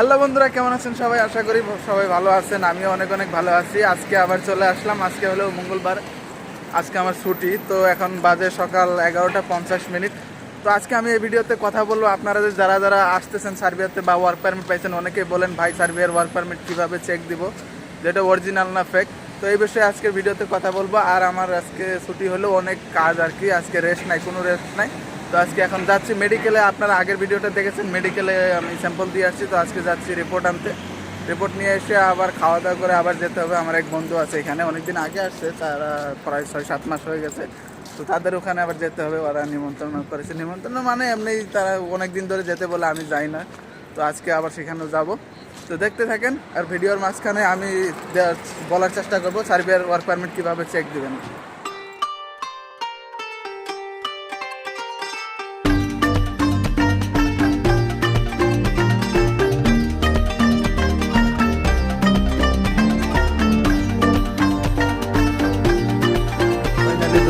Hello বন্ধুরা, কেমন আছেন সবাই? আশা করি সবাই ভালো আছেন। আমিও অনেক অনেক ভালো আছি। আজকে আবার চলে আসলাম। আজকে হলো মঙ্গলবার। আজকে আমার ছুটি। তো এখন বাজে সকাল এগারোটা পঞ্চাশ মিনিট। তো আজকে আমি এই ভিডিওতে কথা বলব। আপনারা যে যারা যারা আসতেছেন সার্বিয়াতে বা ওয়ার্ক পারমিট পাইছেন, অনেকেই বলেন, ভাই, সার্বিয়ার ওয়ার্ক পারমিট কীভাবে চেক দিব? যেটা অরিজিনাল না ফেক তো এই বিষয়ে আজকের ভিডিওতে কথা বলব। আর আমার আজকে ছুটি হলো অনেক কাজ আর কি। আজকে রেস্ট নাই, কোনো রেস্ট নাই। তো আজকে এখন যাচ্ছি মেডিকেলে আপনারা আগের ভিডিওটা দেখেছেন মেডিকেলে আমি স্যাম্পল দিয়ে আসছি। তো আজকে যাচ্ছি রিপোর্ট আনতে। রিপোর্ট নিয়ে এসে আবার খাওয়া দাওয়া করে আবার যেতে হবে। আমার এক বন্ধু আছে এখানে, অনেকদিন আগে আসছে। তারা প্রায় ছয় সাত মাস হয়ে গেছে। তো তাদের ওখানে আবার যেতে হবে। ওরা নিমন্ত্রণ করেছে। নিমন্ত্রণ মানে এমনি তারা অনেক দিন ধরে যেতে বলে আমি যাই না। তো আজকে আবার সেখানেও যাব। তো দেখতে থাকেন। আর ভিডিওর মাঝখানে আমি বলার চেষ্টা করব। সার্বিয়ার ওয়ার্ক পারমিট কীভাবে চেক দেবেন।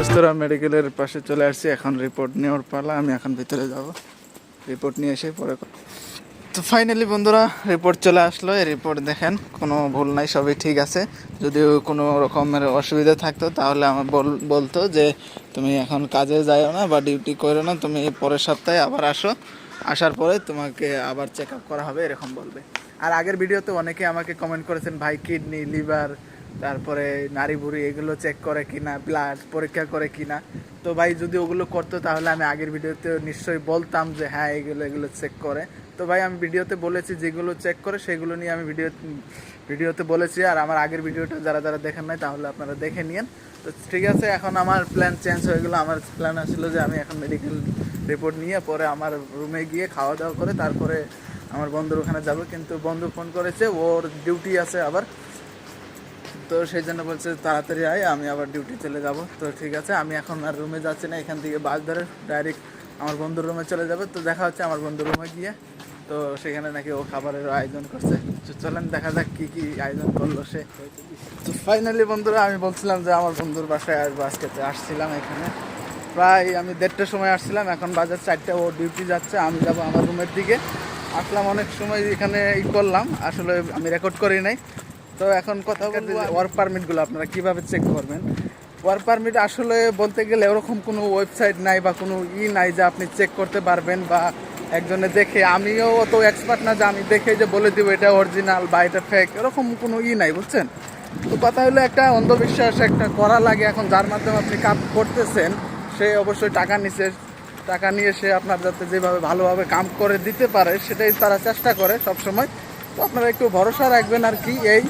দোস্তরা মেডিকেলের পাশে চলে আসছি। এখন রিপোর্ট নেওয়ার পালা, আমি এখন ভিতরে যাব। রিপোর্ট নিয়ে এসে পরে তো ফাইনালি বন্ধুরা রিপোর্ট চলে আসলো। এই রিপোর্ট দেখেন, কোনো ভুল নাই, সবই ঠিক আছে। যদিও কোনো রকমের অসুবিধা থাকতো, তাহলে আমার বল- বলতো যে, তুমি এখন কাজে যাও না বা ডিউটি করো না, তুমি পরের সপ্তাহে আবার আসো। আসার পরে তোমাকে আবার চেক আপ করা হবে, এরকম বলবে। আর আগের ভিডিওতে অনেকে আমাকে কমেন্ট করেছেন, ভাই কিডনি লিভার তারপরে নারী বুড়ি এগুলো চেক করে কিনা ব্লাড পরীক্ষা করে কিনা। তো ভাই, যদি ওগুলো করতো তাহলে আমি আগের ভিডিওতে নিশ্চয়ই বলতাম যে হ্যাঁ এগুলো এগুলো চেক করে। তো ভাই, আমি ভিডিওতে বলেছি যেগুলো চেক করে সেগুলো নিয়ে আমি ভিডিও, ভিডিওতে বলেছি। আর আমার আগের ভিডিওটা যারা যারা দেখেন নাই, তাহলে আপনারা দেখে নিন তো ঠিক আছে, এখন আমার প্ল্যান চেঞ্জ হয়ে গেলো। আমার প্ল্যান আসলো যে, আমি এখন মেডিকেল রিপোর্ট নিয়ে পরে আমার রুমে গিয়ে খাওয়া দাওয়া করে তারপরে আমার বন্ধুর ওখানে যাব। কিন্তু বন্ধু ফোন করেছে, ওর ডিউটি আছে আবার। তো সেই জন্য বলছে, তাড়াতাড়ি আয়, আমি আবার ডিউটি চলে যাব। তো ঠিক আছে, আমি এখন আর রুমে যাচ্ছি না, এখান থেকে বাস ধরে ডাইরেক্ট আমার বন্ধুর রুমে চলে যাবে। তো দেখা হচ্ছে আমার বন্ধুর রুমে গিয়ে। তো সেখানে নাকি ও খাবারের আয়োজন করছে। তো চলেন, দেখা যাক কী কী আয়োজন করল সে। তো ফাইনালি বন্ধুরা, আমি বলছিলাম যে আমার বন্ধুর বাসায় আসব আজকে তো আসছিলাম এখানে। প্রায় আমি দেড়টার সময় আসছিলাম, এখন বাজার চারটে, ও ডিউটি যাচ্ছে, আমি যাব আমার রুমের দিকে। আসলাম অনেক সময় এখানে ই করলাম, আসলে আমি রেকর্ড করি নাই। তো এখন কথা বলব ওয়ার্ক পারমিটগুলো আপনারা কীভাবে চেক করবেন? ওয়ার্ক পারমিট আসলে বলতে গেলে ওরকম কোনো ওয়েবসাইট নাই বা কোনো ই নাই যে আপনি চেক করতে পারবেন বা একজনে দেখে। আমিও অত এক্সপার্ট না যে আমি দেখে যে বলে দিব এটা অরিজিনাল বা এটা ফেক এরকম কোনো ই নাই বুঝছেন? তো কথা হলো একটা অন্ধবিশ্বাস একটা করা লাগে এখন যার মাধ্যমে আপনি কাজ করতেছেন সে অবশ্যই টাকা নিচ্ছে টাকা নিয়ে সে আপনার যাতে যেভাবে ভালোভাবে কাম করে দিতে পারে সেটাই তারা চেষ্টা করে সব সময় তো আপনারা একটু ভরসা রাখবেন আর কি এই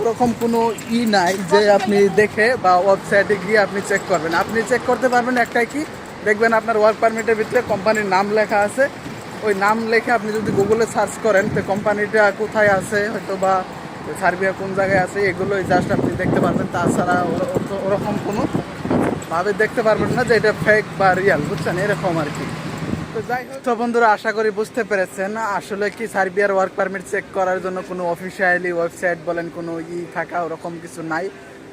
ওরকম কোনো ই নাই যে আপনি দেখে বা ওয়েবসাইটে গিয়ে আপনি চেক করবেন। আপনি চেক করতে পারবেন একটাই কি? দেখবেন আপনার ওয়ার্ক পারমিটের ভিতরে কোম্পানির নাম লেখা আছে। ওই নাম লেখে আপনি যদি গুগলে সার্চ করেন, তো কোম্পানিটা কোথায় আছে হয়তো বা সার্বিয়া কোন জায়গায় আছে, এগুলোই জাস্ট আপনি দেখতে পারবেন। তাছাড়া ওর- ওর- ওরকম কোনো ভাবে দেখতে পারবেন না যে এটা ফেক বা রিয়াল বুঝছেন? এরকম আর কি। তো বন্ধুরা, আশা করি বুঝতে পেরেছেন। আসলে কি সার্বিয়ার ওয়ার্ক পারমিট চেক করার জন্য কোনো অফিসিয়ালি ওয়েবসাইট বলেন, কোনো ই থাকা ওরকম কিছু নাই।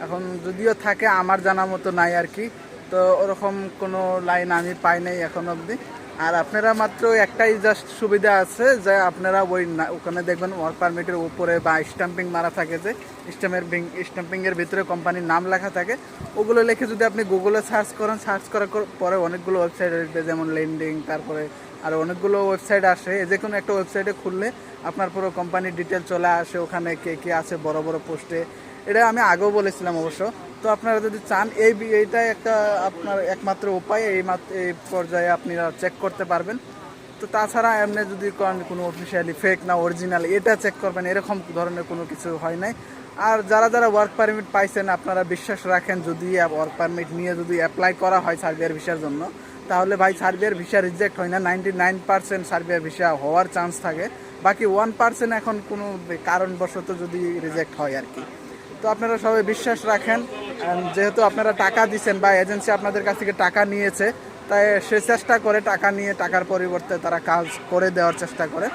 এখন যদিও থাকে, আমার জানা মতো নাই আর কি। তো ওরকম কোনো লাইন আমি পাই নাই এখন অবধি। আর আপনারা মাত্র একটাই জাস্ট সুবিধা আছে যে আপনারা ওই ওখানে দেখবেন ওয়ার্ক পারমিটের উপরে বা স্ট্যাম্পিং মারা থাকে যে স্ট্যাম্পের স্ট্যাম্পিংয়ের ভিতরে কোম্পানির নাম লেখা থাকে, ওগুলো লিখে যদি আপনি গুগলে সার্চ করেন সার্চ করার কর- পরে অনেকগুলো ওয়েবসাইট আসবে, যেমন লেন্ডিং তারপরে আর অনেকগুলো ওয়েবসাইট আসে। যে কোনো একটা ওয়েবসাইটে খুললে আপনার পুরো কোম্পানির ডিটেল চলে আসে, ওখানে কে কে আছে, বড় বড় পোস্টে এটা আমি আগেও বলেছিলাম অবশ্য। তো আপনারা যদি চান, এই এইটাই একটা আপনার একমাত্র উপায়। এই এই পর্যায়ে আপনারা চেক করতে পারবেন। তো তাছাড়া এমনি যদি কোনো অফিসিয়ালি ফেক না অরিজিনাল এটা চেক করবেন। এরকম ধরনের কোনো কিছু হয় নাই। আর যারা যারা ওয়ার্ক পারমিট পাইছেন, আপনারা বিশ্বাস রাখেন, যদি ওয়ার্ক পারমিট নিয়ে যদি অ্যাপ্লাই করা হয় সার্বিয়ার ভিসার জন্য তাহলে ভাই সার্বিয়ার ভিসা রিজেক্ট হয় না। নাইনটি নাইন পার্সেন্ট সার্বিয়ার ভিসা হওয়ার চান্স থাকে। বাকি ওয়ান পার্সেন্ট এখন কোনো কারণবশত যদি রিজেক্ট হয় আর কি। তো আপনারা সবাই বিশ্বাস রাখেন। যেহেতু আপনারা টাকা দিচ্ছেন বা এজেন্সি আপনাদের কাছ থেকে টাকা নিয়েছে, তাই সে চেষ্টা করে টাকা নিয়ে টাকার পরিবর্তে তারা কাজ করে দেওয়ার চেষ্টা করে।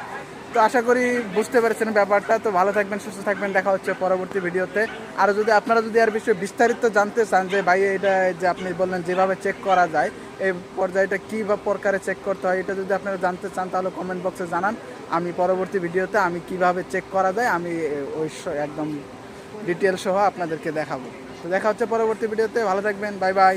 তো আশা করি বুঝতে পেরেছেন ব্যাপারটা। তো ভালো থাকবেন, সুস্থ থাকবেন। দেখা হচ্ছে পরবর্তী ভিডিওতে। আর যদি আপনারা যদি আর বিষয়ে বিস্তারিত জানতে চান যে ভাই, এটা যে আপনি বললেন যেভাবে চেক করা যায়, এই পর্যায়টা কী বা প্রকারে চেক করতে হয়, এটা যদি আপনারা জানতে চান, তাহলে কমেন্ট বক্সে জানান। আমি পরবর্তী ভিডিওতে আমি কীভাবে চেক করা যায়, আমি ওই একদম ডিটেল সহ আপনাদেরকে দেখাবো। তো দেখা হচ্ছে পরবর্তী ভিডিওতে। ভালো থাকবেন। Bye bye